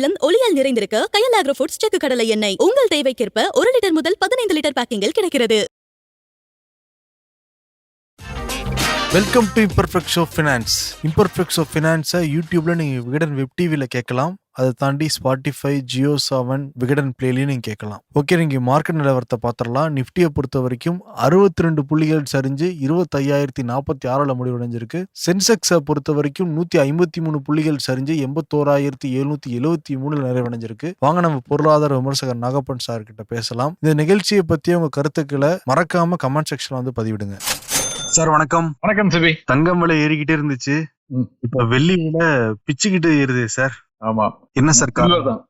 இல்லம் ஒளியால் நிறைந்திருக்க கயல் agro foods செக்கு கடலை எண்ணெய். உங்கள் தேவைக்கேற்ப ஒரு லிட்டர் முதல் பதினைந்து லிட்டர் பேக்கிங்கில் கிடைக்கிறது. Welcome to imperfect show finance imperfect show ஃபினான்ஸை யூடியூப்ல நீங்கள் விகடன் வெப் டிவியில் கேட்கலாம். அதை தாண்டி ஸ்பாட்டிஃபை ஜியோ செவன் விகடன் பிளேலையும் நீங்கள் கேட்கலாம். ஓகே நீங்கள் மார்க்கெட் நிலவரத்தை பார்த்துடலாம். நிஃப்டியை பொறுத்த வரைக்கும் அறுபத்தி ரெண்டு புள்ளிகள் சரிஞ்சு இருபத்தையாயிரத்தி நாற்பத்தி ஆறில் முடிவடைஞ்சிருக்கு. சென்செக்ஸை பொறுத்த வரைக்கும் நூற்றி ஐம்பத்தி மூணு புள்ளிகள் சரிஞ்சு எண்பத்தோராயிரத்தி எழுநூற்றி எழுபத்தி மூணில் நிறைவடைஞ்சிருக்கு. வாங்க நம்ம பொருளாதார விமர்சகர் நாகப்பன் சார் கிட்ட பேசலாம். இந்த நிகழ்ச்சியை பற்றி உங்கள் கருத்துக்களை மறக்காம கமெண்ட் செக்ஷனில் வந்து பதிவிடுங்க. சார் வணக்கம். வணக்கம் சிபி. தங்கம் விலை ஏறிக்கிட்டே இருந்துச்சு. இப்ப வெள்ளி விலை பிச்சுக்கிட்டு ஏறுது சார் ஆமா. என்ன சார்.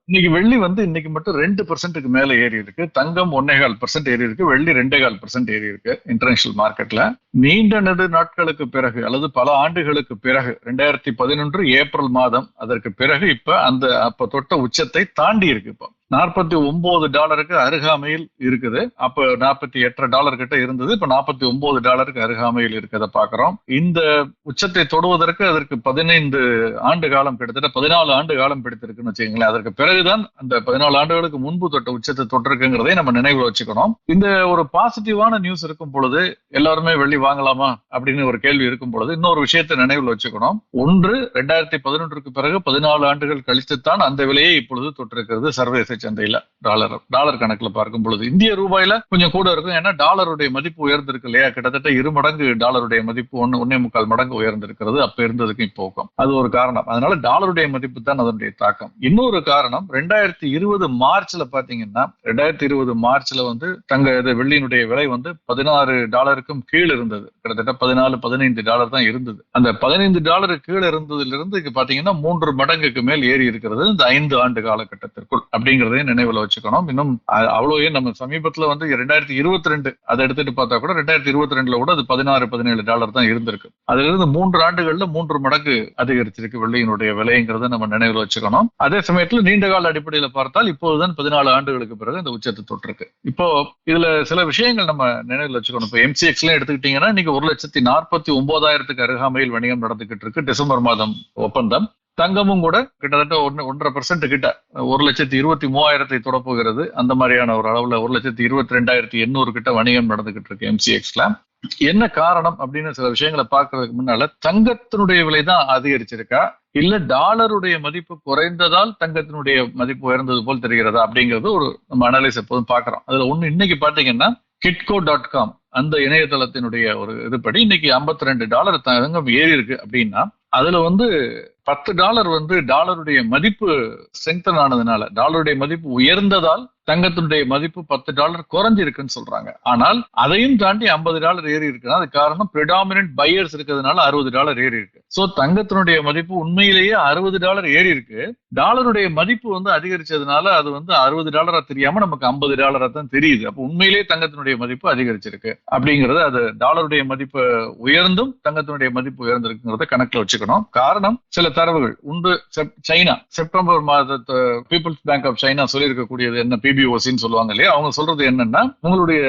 இன்னைக்கு வெள்ளி வந்து இன்னைக்கு மட்டும் ரெண்டு பர்சன்ட்டுக்கு மேல ஏறி இருக்கு. தங்கம் ஒன்னே கால் பர்சன்ட் ஏறி இருக்கு. வெள்ளி ரெண்டே கால் பர்சன்ட் ஏறி இருக்கு இன்டர்நேஷனல் மார்க்கெட்ல நீண்ட நெடு நாட்களுக்கு பிறகு அல்லது பல ஆண்டுகளுக்கு பிறகு ரெண்டாயிரத்தி பதினொன்று ஏப்ரல் மாதம் அதற்கு பிறகு இப்ப அந்த அப்ப தொட்ட உச்சத்தை தாண்டி இருக்கு இப்போ. நாற்பத்தி ஒன்பது டாலருக்கு அருகாமையில் இருக்குது. அப்ப நாற்பத்தி எட்டரை டாலர் கிட்ட இருந்தது. இப்ப நாற்பத்தி ஒன்பது டாலருக்கு அருகாமையில் இருக்கிறத பாக்குறோம் இந்த உச்சத்தை தொடுவதற்கு அதற்கு பதினைந்து ஆண்டு காலம் கிட்டத்தட்ட பதினாலு ஆண்டு காலம் பிடித்திருக்குன்னு வச்சுக்கோங்களேன். அதற்கு பிறகுதான் அந்த பதினாலு ஆண்டுகளுக்கு முன்பு தொட்ட உச்சத்தை தொட்டிருக்குங்கிறதை நம்ம நினைவில் வச்சுக்கணும். இந்த ஒரு பாசிட்டிவான நியூஸ் இருக்கும் பொழுது எல்லாருமே வெள்ளி வாங்கலாமா அப்படின்னு ஒரு கேள்வி இருக்கும் பொழுது இன்னொரு விஷயத்தை நினைவில் வச்சுக்கணும். ஒன்று ரெண்டாயிரத்தி பதினொன்றுக்கு பிறகு பதினாலு ஆண்டுகள் கழித்துத்தான் அந்த விலையை இப்பொழுது தொட்டிருக்கிறது சர்வதேச சந்தையில டாலர் டாலர் கணக்குல பார்க்கும் பொழுது இந்திய ரூபாயில கொஞ்சம் கூட இருக்கும். ஏன்னா டாலருடைய மதிப்பு உயர்ந்திருக்கு இல்லையா? கிட்டத்தட்ட இரு மடங்கு டாலருடைய மதிப்பு ஒன்னு ஒன்னே முக்கால் மடங்கு உயர்ந்திருக்கிறது. அப்ப இருந்ததுக்கும் இப்போக்கும். அது ஒரு காரணம். அதனால டாலருடைய மதிப்பு தான் அதனுடைய தாக்கம். இன்னொரு காரணம் ரெண்டாயிரத்தி இருபது மார்ச்ல பாத்தீங்கன்னா ரெண்டாயிரத்தி இருபது மார்ச்ல வந்து தங்க இது வெள்ளியினுடைய விலை வந்து பதினாறு டாலருக்கும் கீழ் இருந்தது. கிட்டத்தட்ட பதினாலு பதினைந்து டாலர் தான் இருந்தது. அந்த பதினைந்து டாலர் கீழே இருந்ததுல இருந்து பாத்தீங்கன்னா மூன்று மடங்குக்கு மேல் ஏறி இருக்கிறது இந்த ஐந்து ஆண்டு காலகட்டத்திற்குள். அப்படிங்கறதையும் நினைவுல வச்சுக்கணும். இன்னும் அவ்வளவு நம்ம சமீபத்துல வந்து ரெண்டாயிரத்தி இருபத்தி ரெண்டு அதை எடுத்துட்டு பார்த்தா கூட ரெண்டாயிரத்தி இருபத்தி ரெண்டுல கூட அது பதினாறு பதினேழு டாலர் தான் இருந்திருக்கு. அதுல இருந்து மூன்று ஆண்டுகள்ல மூன்று மடங்கு அதிகரிச்சிருக்கு வெள்ளியினுடைய விலைங்கிறத நம்ம நினைவுல வச்சுக்கணும். அதே சமயத்துல நீண்ட கால அடிப்படையில பார்த்தால் இப்போதுதான் பதினாலு ஆண்டுகளுக்கு பிறகு இந்த உச்சத்தை தொட்டிருக்கு. இப்போ இதுல சில விஷயங்கள் நம்ம நினைவில் வச்சுக்கணும். இப்போ எம்சிஎக்ஸ்ல எடுத்துக்கிட்டீங்கன்னா இன்னைக்கு ஒரு லட்சத்தி நாற்பத்தி ஒன்பதாயிரத்துக்கு அருகாமையில் வணிகம் நடந்துகிட்டு இருக்கு. டிசம்பர் மாதம் ஒப்பந்தம். தங்கமும் கூட கிட்டத்தட்ட ஒன்று ஒன்றரை பெர்சென்ட் கிட்ட. ஒரு லட்சத்தி இருபத்தி மூவாயிரத்தை தொடப்புகிறது. அந்த மாதிரியான ஒரு அளவில் ஒரு லட்சத்தி இருபத்தி ரெண்டாயிரத்தி எண்ணூறு கிட்ட வணிகம் நடந்துகிட்டு இருக்கு எம்சிஎக்ஸ்ல என்ன காரணம் அப்படின்னு சில விஷயங்களை பார்க்கறதுக்கு முன்னால தங்கத்தினுடைய விலை தான் அதிகரிச்சிருக்கா? இல்ல டாலருடைய மதிப்பு குறைந்ததால் தங்கத்தினுடைய மதிப்பு உயர்ந்தது போல் தெரிகிறதா? அப்படிங்கிறது ஒரு நம்ம அனலைஸ் எப்போதும் பாக்குறோம் அதுல ஒண்ணு இன்னைக்கு பாத்தீங்கன்னா கிட்கோ டாட் காம் அந்த இணையதளத்தினுடைய ஒரு இதுபடி இன்னைக்கு 52 ரெண்டு டாலர் தங்கம் ஏறி இருக்கு அப்படின்னா அதுல வந்து பத்து டாலர் வந்து டாலருடைய மதிப்பு ஸ்ட்ரெங்தன் ஆனதுனால டாலருடைய மதிப்பு உயர்ந்ததால் தங்கத்தினுடைய மதிப்பு பத்து டாலர் குறைஞ்சிருக்குன்னு சொல்றாங்க. ஆனால் அதையும் தாண்டி ஐம்பது டாலர் ஏறி இருக்குன்னா அது காரணம் பிரிடாமினன்ட் பையர்ஸ் இருக்கிறதுனால அறுபது டாலர் ஏறி இருக்கு. சோ தங்கத்தினுடைய மதிப்பு உண்மையிலேயே அறுபது டாலர் ஏறி இருக்கு. டாலருடைய மதிப்பு வந்து அதிகரிச்சதுனால அது வந்து அறுபது டாலரா தெரியாம நமக்கு ஐம்பது டாலரா தான் தெரியுது. அப்ப உண்மையிலேயே தங்கத்தினுடைய மதிப்பு அதிகரிச்சிருக்கு. அப்படிங்கறது அது டாலருடைய மதிப்பு உயர்ந்தும் தங்கத்தினுடைய மதிப்பு உயர்ந்திருக்குங்கிறத கணக்குல வச்சுக்கணும். காரணம் சில தரவுகள். உண்டு சைனா. செப்டம்பர் மாதத்து பீப்புள்ஸ் பேங்க் ஆஃப் சைனா சொல்லியிருக்கக்கூடியது என்ன? பிபிஓசின்னு சொல்லுவாங்க இல்லையா? அவங்க சொல்றது என்னன்னா உங்களுடைய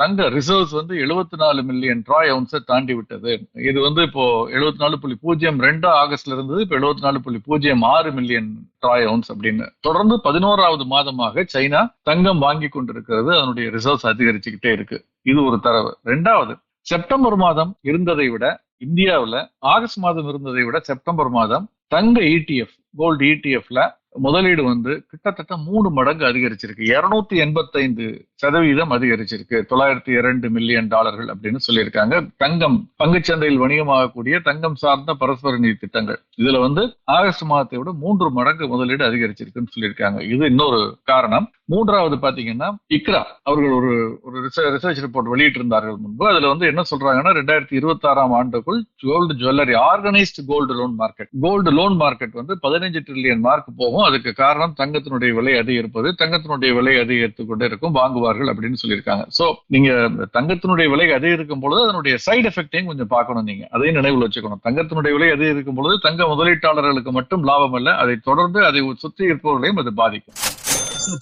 தங்க ரிசர்வ்ஸ் வந்து 74 நாலு மில்லியன் ட்ராய் அவுன்ஸை தாண்டி விட்டது. இது வந்து இப்போ 74.0 நாலு புள்ளி பூஜ்ஜியம் ரெண்டு ஆகஸ்ட்ல இருந்தது இப்போ 74.0 நாலு புள்ளி பூஜ்ஜியம் ஆறு மில்லியன் ட்ராய் அவுன்ஸ் அப்படின்னு. தொடர்ந்து பதினோராவது மாதமாக சைனா தங்கம் வாங்கி கொண்டிருக்கிறது. அதனுடைய ரிசர்வ்ஸ் அதிகரிச்சுக்கிட்டே இருக்கு. இது ஒரு தரவு. ரெண்டாவது செப்டம்பர் மாதம் இருந்ததை விட இந்தியாவுல ஆகஸ்ட் மாதம் இருந்ததை விட செப்டம்பர் மாதம் தங்க இடிஎஃப் கோல்டு இடிஎஃப்ல முதலீடு வந்து கிட்டத்தட்ட மூணு மடங்கு அதிகரிச்சிருக்கு. இருநூத்தி எண்பத்தைந்து சதவீதம் அதிகரிச்சிருக்கு. தொள்ளாயிரத்தி இரண்டு மில்லியன் டாலர்கள் அப்படின்னு சொல்லியிருக்காங்க. தங்கம் பங்குச்சந்தையில் வணிகமாகக்கூடிய தங்கம் சார்ந்த பரஸ்பர நிதி திட்டங்கள். இதுல வந்து ஆகஸ்ட் மாதத்தை விட மூன்று மடங்கு முதலீடு அதிகரிச்சிருக்குன்னு சொல்லியிருக்காங்க. இது இன்னொரு காரணம். மூன்றாவது பாத்தீங்கன்னா இக்ரா அவர்கள் ஒரு ஒரு ரிசர்ச் ரிப்போர்ட் வெளியிட்டு இருந்தார்கள் முன்பு. அதுல வந்து என்ன சொல்றாங்கன்னா ரெண்டாயிரத்தி இருபத்தி ஆறாம் ஆண்டுக்குள் gold jewellery organised gold loan market gold loan market வந்து பதினஞ்சு ட்ரில்லியன் மார்க் போகும். அதுக்கு காரணம் தங்கத்தினுடைய விலை அதிகரிப்பது தங்கத்தினுடைய விலை அதிகரித்து கொண்டே இருக்கும் வாங்குவார்கள் அப்படின்னு சொல்லியிருக்காங்க. சோ நீங்க தங்கத்தினுடைய விலை அதிகரிக்கும் பொழுது அதனுடைய சைடு எஃபெக்டையும் கொஞ்சம் பார்க்கணும் நீங்க. அதையும் நினைவில் வச்சுக்கணும். தங்கத்தினுடைய விலை அதிகரிக்கும் பொழுது தங்க முதலீட்டாளர்களுக்கு மட்டும் லாபம் அல்ல அதை தொடர்ந்து அதை சுற்றி இருப்பவர்களையும் அது பாதிக்கும்.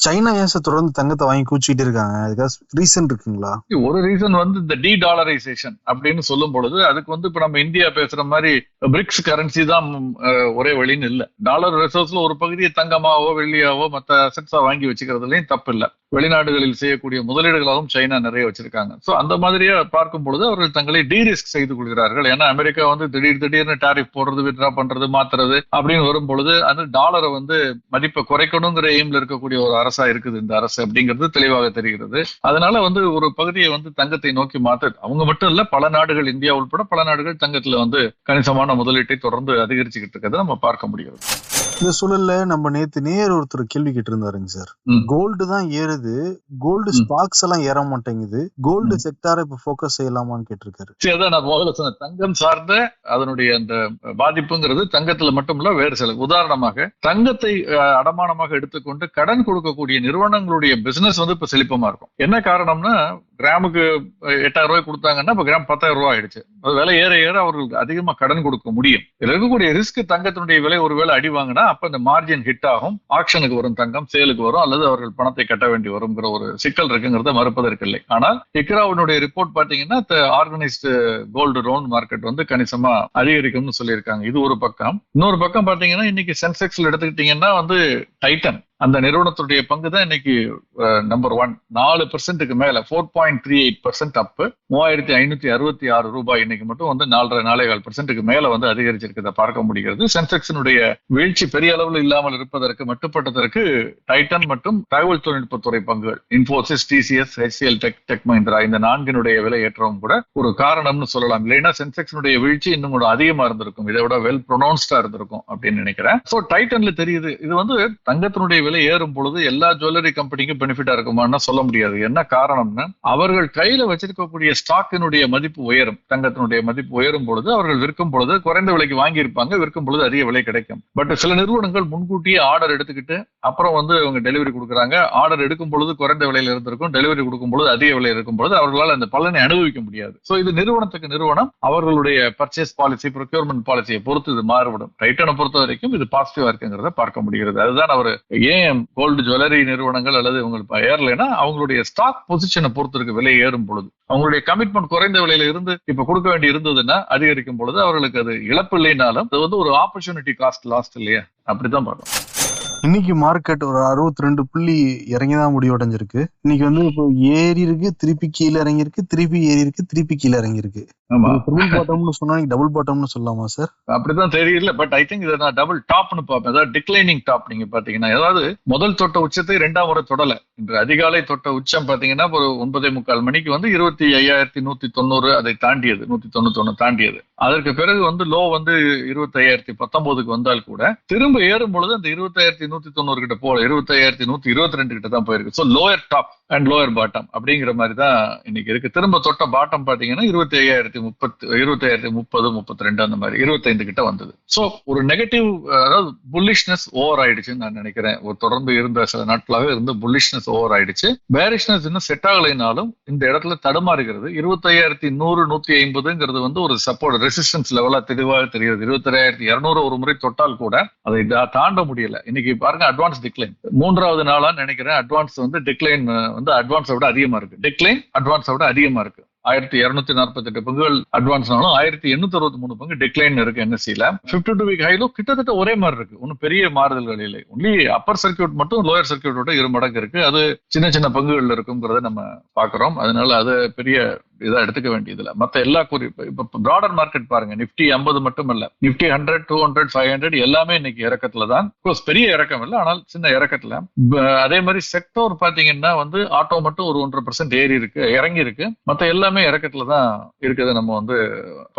சைனா ஏன் சார் தொடர்ந்து தங்கத்தை வாங்கி கூச்சிட்டு இருக்காங்க? அதுக்காக ரீசன் இருக்குங்களா? ஒரு ரீசன் வந்து இந்த டி டாலரைசேஷன் அப்படின்னு சொல்லும் பொழுது அதுக்கு வந்து இப்ப நம்ம இந்தியா பேசுற மாதிரி பிரிக்ஸ் கரன்சி தான் ஒரே வழின்னு இல்ல. டாலர் ரிசோர்ஸ்ல ஒரு பகுதியை தங்கமாவோ வெள்ளியாவோ மத்த அசட்ஸா வாங்கி வச்சுக்கிறதுலயும் தப்பு இல்லை. வெளிநாடுகளில் செய்யக்கூடிய முதலீடுகளாகவும் சைனா நிறைய வச்சிருக்காங்க. சோ அந்த மாதிரியா பார்க்கும் பொழுது அவர்கள் தங்களை டீரிஸ்க் செய்து கொள்கிறார்கள். ஏன்னா அமெரிக்கா வந்து திடீர் திடீர்னு டாரிஃப் போடுறது வித்ரா பண்றது மாத்துறது அப்படின்னு வரும் பொழுது அந்த டாலரை வந்து மதிப்பை குறைக்கணுங்கிற எய்ம்ல இருக்கக்கூடிய ஒரு அரசா இருக்குது இந்த அரசு அப்படிங்கிறது தெளிவாக தெரிகிறது. அதனால வந்து ஒரு பகுதியை வந்து தங்கத்தை நோக்கி மாத்த அவங்க மட்டும் இல்ல பல நாடுகள் இந்தியா உட்பட பல நாடுகள் தங்கத்துல வந்து கணிசமான முதலீட்டை தொடர்ந்து அதிகரிச்சுக்கிட்டு இருக்கிறத நம்ம பார்க்க முடியும் இந்த சூழல்ல நம்ம நேத்து நேர் ஒருத்தர் கேள்வி கேட்டு இருந்தாருங்க சார். கோல்டு தான் ஏறுது கோல்டு ம். ஸ்டாக்ஸ் எல்லாம் ஏற மாட்டேங்குது கோல்டு. செக்டாரை இப்ப ஃபோக்கஸ் செய்யலாமான்னு கேட்டிருக்காரு சரி அதான் நான் முதல்ல சொன்னேன் தங்கம் சார்ந்த அதனுடைய அந்த பாதிப்புங்கிறது தங்கத்துல மட்டும் இல்ல வேறு சில உதாரணமாக தங்கத்தை அடமானமாக எடுத்துக்கொண்டு கடன் கொடுக்கக்கூடிய நிறுவனங்களுடைய பிசினஸ் வந்து இப்ப செழிப்பமா இருக்கும் என்ன காரணம்னா கிராமுக்கு எட்டாயிரம் ரூபாய் கொடுத்தாங்கன்னா இப்ப கிராம் பத்தாயிரம் ரூபாய் ஆயிடுச்சு. அது விலை ஏற ஏற அவர்களுக்கு அதிகமா கடன் கொடுக்க முடியும். இதுல இருக்கக்கூடிய ரிஸ்க் தங்கத்தினுடைய விலை ஒருவேளை அடி வாங்கினா அப்ப இந்த மார்ஜின் ஹிட் ஆகும். ஆக்ஷனுக்கு வரும் தங்கம் சேலுக்கு வரும் அல்லது அவர்கள் பணத்தை கட்ட வேண்டி வருங்கிற ஒரு சிக்கல் இருக்குங்கிறத மறுப்பதற்கில்லை ஆனால் இக்ராவினுடைய ரிப்போர்ட் பாத்தீங்கன்னா ஆர்கனைஸ்டு கோல்டு லோன் மார்க்கெட் வந்து கணிசமா அதிகரிக்கும்னு சொல்லியிருக்காங்க. இது ஒரு பக்கம். இன்னொரு பக்கம் பாத்தீங்கன்னா இன்னைக்கு சென்செக்ஸ்ல எடுத்துக்கிட்டீங்கன்னா வந்து டைட்டன் அந்த நிறுவனத்துடைய பங்கு தான் இன்னைக்கு நம்பர் ஒன் நாலு பெர்சென்ட்டுக்கு மேல four point three eight percent up மூவாயிரத்தி ஐநூத்தி அறுபத்தி ஆறு ரூபாய் இன்னைக்கு மட்டும் வந்து நாலரை நாலே கால் பெர்சென்ட்டுக்கு மேல வந்து அதிகரிச்சிருக்கிறத பார்க்க முடிகிறது. சென்செக்ஸினுடைய வீழ்ச்சி பெரிய அளவில் இல்லாமல் இருப்பதற்கு மட்டுப்பட்டதற்கு டைட்டன் மற்றும் தகவல் தொழில்நுட்பத்துறை பங்குகள் Infosys TCS HCL tech tech Mahindra இந்த நான்கினுடைய விலை ஏற்றவும் கூட ஒரு காரணம்னு சொல்லலாம். இல்லைன்னா சென்செக்ஸினுடைய வீழ்ச்சி இன்னும் கூட அதிகமா இருந்திருக்கும். இதை விட வெல் ப்ரொனவுன்ஸ்டா இருந்திருக்கும் அப்படின்னு நினைக்கிறேன். சோ டைட்டன்ல தெரியுது. இது வந்து தங்கத்தினுடைய விலை ஏறும் பொழுது எல்லா ஜுவல்லரி கம்பெனிக்கும் பெனிஃபிட்டா இருக்குமான்னு சொல்ல முடியாது. என்ன காரணம்னா அவர்கள் கையில வச்சிருக்கக்கூடிய ஸ்டாக்கினுடைய மதிப்பு உயரும். தங்கத்தினுடைய மதிப்பு உயரும் பொழுது அவர்கள் விற்கும் பொழுது குறைந்த விலைக்கு வாங்கி இருப்பாங்க விற்கும் பொழுது அதிக விலை கிடைக்கும். பட் சில நிறுவனங்கள் முன்கூட்டியே ஆர்டர் எடுத்துக்கிட்டு அப்புறம் வந்து அவங்க டெலிவரி கொடுக்குறாங்க. ஆர்டர் எடுக்கும் பொழுது குறைந்த விலையில இருந்திருக்கும் டெலிவரி கொடுக்கும் பொழுது அதிக விலை இருக்கும் பொழுது அவர்களால் அந்த பலனை அனுபவிக்க முடியாது. ஸோ இது நிறுவனத்துக்கு நிறுவனம் அவர்களுடைய பர்ச்சேஸ் பாலிசி ப்ரொக்யூர்மெண்ட் பாலிசியை பொறுத்து இது மாறுபடும். டைட்டனை பொறுத்த வரைக்கும் இது பாசிட்டிவா இருக்குங்கிறத பார்க்க முடிகிறது. அதுதான் அவர் ஏன் கோல்டு ஜுவல்லரி நிறுவனங்கள் அல்லது உங்களுக்கு ஏறலைன்னா அவங்களுடைய ஸ்டாக் பொசிஷனை பொறுத்திருக்கு விலை ஏறும் பொழுது. அவங்களுடைய கமிட்மெண்ட் குறைந்த விலையில இருந்து இப்ப கொடுக்க வேண்டி இருந்ததுன்னா அதிகரிக்கும் பொழுது அவர்களுக்கு அது இழப்பு இல்லைனாலும் அது வந்து ஒரு ஆப்பர்ச்சுனிட்டி காஸ்ட் லாஸ்ட் இல்லையா? அப்படிதான் பார்க்கணும். இன்னைக்கு மார்க்கெட் ஒரு அறுபத்தி ரெண்டு புள்ளி இறங்கி தான் முடிவடைஞ்சிருக்கு. இன்னைக்கு வந்து இப்போ ஏறி இருக்கு திருப்பி கீழே இறங்கியிருக்கு திருப்பி ஏறி இருக்கு திருப்பி கீழே இறங்கியிருக்கு. ட்ரிபிள் பாட்டம்னு சொன்னா டபுள் பாட்டம்னு சொல்லலாமா சார் அப்படிதான் தெரியல பட் ஐ திங்க் இதை நான் டபுள் டாப்னு பார்ப்பேன். அதாவது டிக்ளைனிங் டாப் நீங்க பாத்தீங்கன்னா அதாவது முதல் தொட்ட உச்சத்தை இரண்டாம் முறை தொடல. இன்று அதிகாலை தொட்ட உச்சம் பாத்தீங்கன்னா ஒரு ஒன்பதே முக்கால் மணிக்கு வந்து இருபத்தி ஐயாயிரத்தி நூத்தி தொண்ணூறு அதை தாண்டியது. நூத்தி தொண்ணூத்தி ஒண்ணு தாண்டியது. அதற்கு பிறகு வந்து லோ வந்து இருபத்தி ஐயாயிரத்தி பத்தொன்பதுக்கு வந்தால் கூட திரும்ப ஏறும் பொழுது அந்த இருபத்தி ஐயாயிரத்தி நூத்தி தொண்ணூறு கிட்ட போல இருபத்தி ஐயாயிரத்தி நூத்தி இருபத்தி ரெண்டு கிட்ட தான் போயிருக்கு. So lower top and lower bottom அப்படிங்கிற மாதிரி தான் இன்னைக்கு இருக்கு. திரும்ப தொட்ட பாட்டம் பாத்தீங்கன்னா இருபத்தி ஐயாயிரத்தி முப்பத்தி இருபத்தாயிரத்தி முப்பது முப்பத்தி ரெண்டு அந்த மாதிரி இருபத்தைந்து கிட்ட வந்தது. சோ ஒரு நெகட்டிவ் அதாவது புல்லிஷ்னஸ் ஓவர் ஆயிடுச்சுன்னு நான் நினைக்கிறேன். ஒரு தொடர்ந்து இருந்த சில நாட்களாக இருந்து புல்லிஷ்னஸ் ஓவர் ஆயிடுச்சு. பேரிஷ்னஸ் இன்னும் செட் ஆகலைனாலும் இந்த இடத்துல தடுமாறுகிறது. இருபத்தையாயிரத்தி நூறு நூத்தி ஐம்பதுங்கிறது வந்து ஒரு சப்போர்ட் ரெசிஸ்டன்ஸ் லெவலா தெளிவாக தெரிகிறது. இருபத்தாயிரத்தி இருநூறு ஒரு முறை தொட்டால் கூட அதை தாண்ட முடியல. இன்னைக்கு பாருங்க அட்வான்ஸ் டிக்ளைன் மூன்றாவது நாளா நினைக்கிறேன் அட்வான்ஸ் வந்து டிக்ளைன் வந்து அட்வான்ஸை விட அதிகமா இருக்கு. டிக்ளைன் அட்வான்ஸை விட அதிகமா இருக்கு. ஆயிரத்தி இருநூத்தி நாற்பத்தி எட்டு பங்குகள் அட்வான்ஸ்னாலும் ஆயிரத்தி எண்ணூத்தி அறுபத்தி மூணு பங்கு டிக்ளைன் இருக்கு என்எஸ்சியில fifty two week high low கிட்டத்தட்ட ஒரே மாதிரி இருக்கு. ஒன்னும் பெரிய மாறுதல்கள் இல்லை. ஒன்லி அப்பர் சர்க்கியூட் மட்டும் லோயர் சர்க்கியூட்டோட இரு மடங்கு இருக்கு. அது சின்ன சின்ன பங்குகள்ல இருக்குங்கிறத நம்ம பாக்குறோம் அதனால அது பெரிய இதா எடுத்துக்க வேண்டியதில்ல. மத்த எல்லா குறி இப்ப ப்ராடர் மார்க்கெட் பாருங்க. நிப்டி ஐம்பது மட்டும் இல்ல. Nifty hundred two hundred five hundred எல்லாமே இன்னைக்கு இறக்கத்துல தான். கோர்ஸ் பெரிய இறக்கம் இல்லை. ஆனால் சின்ன இறக்கத்துல. அதே மாதிரி செக்டோர் பாத்தீங்கன்னா வந்து ஆட்டோ மட்டும் ஒரு ஒன்றரை பர்சன்ட் ஏறி இருக்கு இறங்கி இருக்கு. மத்த எல்லாமே இறக்கத்துல தான் இருக்கிறத நம்ம வந்து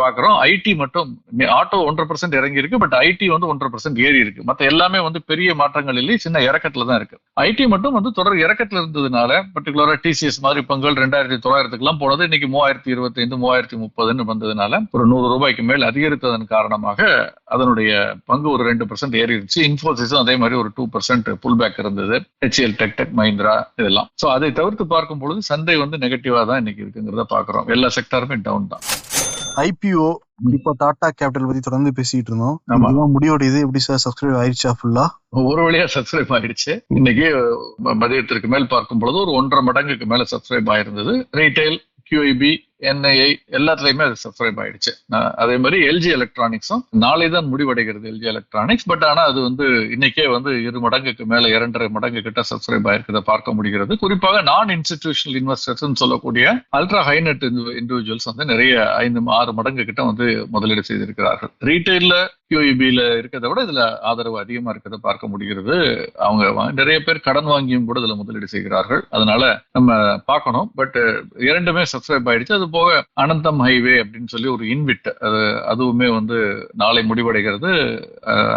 பாக்குறோம். ஐடி மட்டும் ஆட்டோ ஒன்றரை பர்சன்ட் இறங்கி இருக்கு பட் ஐடி வந்து ஒன்றரை பர்சன்ட் ஏறி இருக்கு. மத்த எல்லாமே வந்து பெரிய மாற்றங்கள் இல்லை சின்ன இறக்கத்துல தான் இருக்கு. ஐடி மட்டும் வந்து தொடர் இறக்கத்துல இருந்ததுனால பர்டிகுலரா டிசிஎஸ் மாதிரி பங்குகள் ரெண்டாயிரத்தி தொள்ளாயிரத்துக்கு எல்லாம் போனது இன்னைக்கு மூவாயிரத்தி இருபத்தி ஐந்து மூவாயிரத்தி முப்பதுன்னு வந்ததுனால ஒரு நூறு ரூபாய்க்கு மேல் அதிகரித்ததன் காரணமாக அதனுடைய பங்கு ஒரு ரெண்டு பர்சன்ட் ஏறிடுச்சு. இன்ஃபோசிஸும் அதே மாதிரி ஒரு டூ பர்சன்ட் புல் பேக் இருந்தது ஹெச்எல் டெக் டெக் மஹிந்திரா இதெல்லாம். சோ அதை தவிர்த்து பார்க்கும் பொழுது சந்தை வந்து நெகட்டிவா தான் இன்னைக்கு இருக்குங்கிறத பாக்குறோம் எல்லா செக்டாருமே டவுன் தான். ஐபிஓ இப்போ டாடா கேபிட்டல் பத்தி தொடர்ந்து பேசிட்டு இருந்தோம். ஆமா. இதுதான் முடியோடையது எப்படி சார் சப்ஸ்கிரைப் ஆயிடுச்சா ஃபுல்லா ஒரு வழியா சப்ஸ்கிரைப் ஆயிடுச்சு இன்னைக்கு மதியத்திற்கு மேல் பார்க்கும் பொழுது ஒரு ஒன்றரை மடங்குக்கு மேல சப்ஸ்கிரைப் ஆயிருந்தது. ரீட்டைல் QAB என்ஐஐ எல்லாத்துலயுமே அது சப்ஸ்கிரைப் ஆயிடுச்சு. அதே மாதிரி எல்ஜி எலக்ட்ரானிக்ஸும் நாளை தான் முடிவடைகிறது எல்ஜி எலக்ட்ரானிக்ஸ் பட் ஆனா அது வந்து இன்னைக்கே வந்து இரு மடங்குக்கு மேல இரண்டரை மடங்கு கிட்ட சப்ஸ்கிரைப் ஆயிருக்கிறத பார்க்க முடிகிறது. குறிப்பாக நான் இன்ஸ்டிடியூஷனல் இன்வெஸ்டர்ஸ் சொல்லக்கூடிய அல்ட்ரா ஹைநெட் இண்டிவிஜுவல்ஸ் வந்து நிறைய ஐந்து ஆறு மடங்கு கிட்ட வந்து முதலீடு செய்திருக்கிறார்கள். ரீட்டைல்ல QIB-ல இருக்கிறத விட இதுல ஆதரவு அதிகமா இருக்கிறத பார்க்க முடிகிறது. அவங்க வா- நிறைய பேர் கடன் வாங்கியும் கூட இதுல முதலீடு செய்கிறார்கள். அதனால நம்ம பார்க்கணும். பட் இரண்டுமே சப்ஸ்கிரைப் ஆயிடுச்சு. அது போக அனந்தம் ஹைவே அப்படின்னு சொல்லி ஒரு இன்விட் அது அதுவுமே வந்து நாளை முடிவடைகிறது.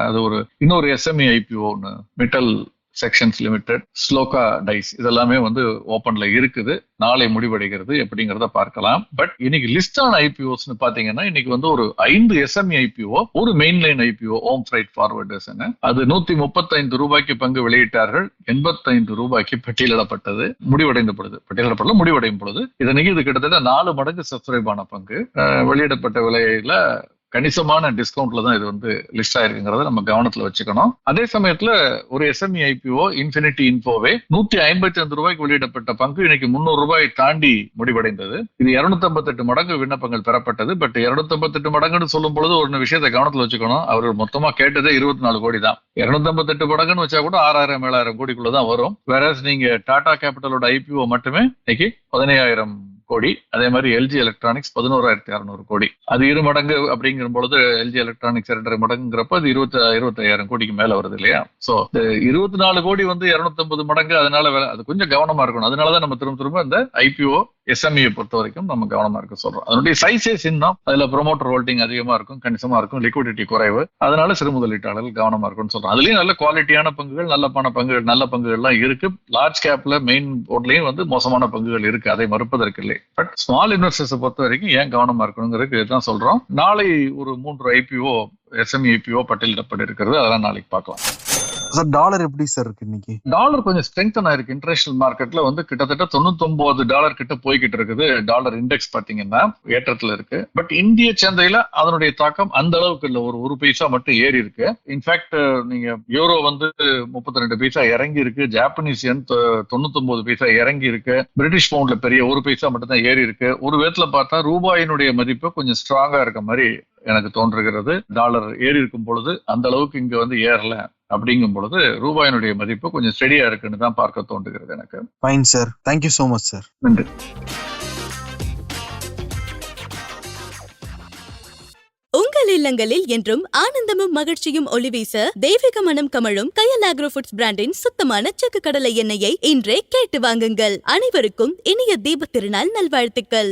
அது ஒரு இன்னொரு எஸ்எம்இ ஐபிஓ ஒன்று metal sections limited shloka dies இதெல்லாமே வந்து ஓப்பன்ல இருக்குது. நாளை முடிவடைகிறது எப்படிங்கிறத பார்க்கலாம். பட் இன்னைக்கு லிஸ்ட் ஆன ஐபிஓஸ்னு பாத்தீங்கன்னா இன்னைக்கு வந்து ஒரு ஐந்து எஸ்எம்இ ஐபிஓ ஒரு main line IPO Om freight forwarders அது நூத்தி முப்பத்தைந்து ரூபாய்க்கு பங்கு வெளியிட்டார்கள் எண்பத்தைந்து ரூபாய்க்கு பட்டியலிடப்பட்டது முடிவடைந்த பொழுது பட்டியலிடப்படல முடிவடையும் பொழுது. இதனைக்கு இது கிட்டத்தட்ட நாலு மடங்கு சப்ஸ்கிரைப் ஆன பங்கு. வெளியிடப்பட்ட விலையில கணிசமான டிஸ்கவுண்ட்ல தான் இது வந்து லிஸ்ட் ஆயிருக்குங்கிறத நம்ம கவனத்துல வச்சுக்கணும். அதே சமயத்துல ஒரு எஸ்எம்இ ஐபிஓ இன்ஃபினிட்டி இன்ஃபோவே நூத்தி ஐம்பத்தி ஐந்து ரூபாய்க்கு வெளியிடப்பட்ட பங்கு இன்னைக்கு முன்னூறு ரூபாய் தாண்டி முடிவடைந்தது. இது 258 மடங்கு விண்ணப்பங்கள் பெறப்பட்டது. பட் 258 மடங்குன்னு சொல்லும் பொழுது ஒரு விஷயத்தை கவனத்துல வச்சுக்கணும். அவர் மொத்தமா கேட்டதே இருபத்தி நாலு கோடி தான். 258 மடங்குன்னு வச்சா கூட ஆறாயிரம் ஏழாயிரம் கோடிக்குள்ள தான் வரும். வேற நீங்க டாடா கேபிட்டலோட ஐபிஓ மட்டுமே இன்னைக்கு பதினையாயிரம் கோடி. அதே மாதிரி எல்ஜி எலக்ட்ரானிக்ஸ் பதினோராயிரத்தி அறுநூறு கோடி. அது இரு மடங்கு அப்படிங்கிற பொழுது எல்ஜி எலக்ட்ரானிக்ஸ் இரண்டரை மடங்குங்கிறப்ப அது இருபத்தி இருபத்தாயிரம் கோடிக்கு மேல வருது இல்லையா? சோ இருபத்தி நாலு கோடி வந்து 250 மடங்கு அதனால அது கொஞ்சம் கவனமா இருக்கணும். அதனாலதான் நம்ம திரும்ப திரும்ப இந்த ஐபிஓ எஸ்எம்இ பொறுத்த வரைக்கும் நம்ம கவனமா இருக்க சொல்றோம். அதனுடைய சைஸே சின்னம். அதுல ப்ரொமோட்டர் ஹோல்டிங் அதிகமா இருக்கும் கணிசமா இருக்கும் லிக்விடிட்டி குறைவு. அதனால சிறு முதலீட்டாளர்கள் கவனமா இருக்கும்னு சொல்றோம். அதுலயும் நல்ல குவாலிட்டியான பங்குகள் நல்ல பண பங்குகள் நல்ல பங்குகள்லாம் இருக்கு. லார்ஜ் கேப்ல மெயின் போர்ட்லயும் வந்து மோசமான பங்குகள் இருக்கு. அதை மறுப்பதற்கு இல்லை. பட் ஸ்மால் இன்வெஸ்டர்ஸ் பொறுத்த வரைக்கும் ஏன் கவனமா இருக்கணுங்கிறதுக்கு இதுதான் சொல்றோம். நாளை ஒரு மூன்று ஐபிஓ எஸ்எம்இபிஓ பட்டியலிடப்பட்டு இருக்கிறது அதெல்லாம் நாளைக்கு பார்க்கலாம். சார் டாலர் எப்படி சார் இருக்கு இன்னைக்கு? டாலர் கொஞ்சம் ஸ்ட்ரெங்தன் ஆயிருக்கு. இன்டர்நேஷனல் மார்க்கெட்ல வந்து கிட்டத்தட்ட தொண்ணூத்தி டாலர் கிட்ட போய்கிட்டு இருக்குது. டாலர் இண்டெக்ஸ் பாத்தீங்கன்னா ஏற்றத்துல இருக்கு. பட் இந்திய சந்தையில அதனுடைய தாக்கம் அந்த அளவுக்கு இல்ல. ஒரு ஒரு பைசா மட்டும் ஏறி இருக்கு. இன்ஃபேக்ட் நீங்க யூரோ வந்து முப்பத்தி ரெண்டு பைசா இறங்கி இருக்கு. ஜாப்பனீஸ் என் தொண்ணூத்தி பைசா இறங்கி இருக்கு. பிரிட்டிஷ் பவுண்ட்ல பெரிய ஒரு பைசா மட்டும் தான் ஏறி இருக்கு. ஒரு விதத்துல பார்த்தா ரூபாயினுடைய மதிப்பு கொஞ்சம் ஸ்ட்ராங்கா இருக்க மாதிரி எனக்கு தோன்றுகிறது. டாலர் ஏறி இருக்கும் பொழுது அந்த அளவுக்கு இங்க வந்து ஏறல. அப்படிங்கும் பொழுது ரூபாயினுடைய மதிப்பு கொஞ்சம் ஸ்டெடியா இருக்குன்னு தான் பார்க்க தோன்றுகிறது எனக்கு. Fine sir thank you so much sir நன்றி. உங்கள் இல்லங்களில் என்றும் ஆனந்தமும் மகிழ்ச்சியும் ஒளிவீச தெய்வீக மனம் கமழும் கயல் ஆக்ரோ ஃபுட்ஸ் பிராண்டின் சுத்தமான செக்கு கடலை எண்ணெயை இன்றே கேட்டு வாங்குங்கள். அனைவருக்கும் இனிய தீபத் திருநாள் நல்வாழ்த்துக்கள்.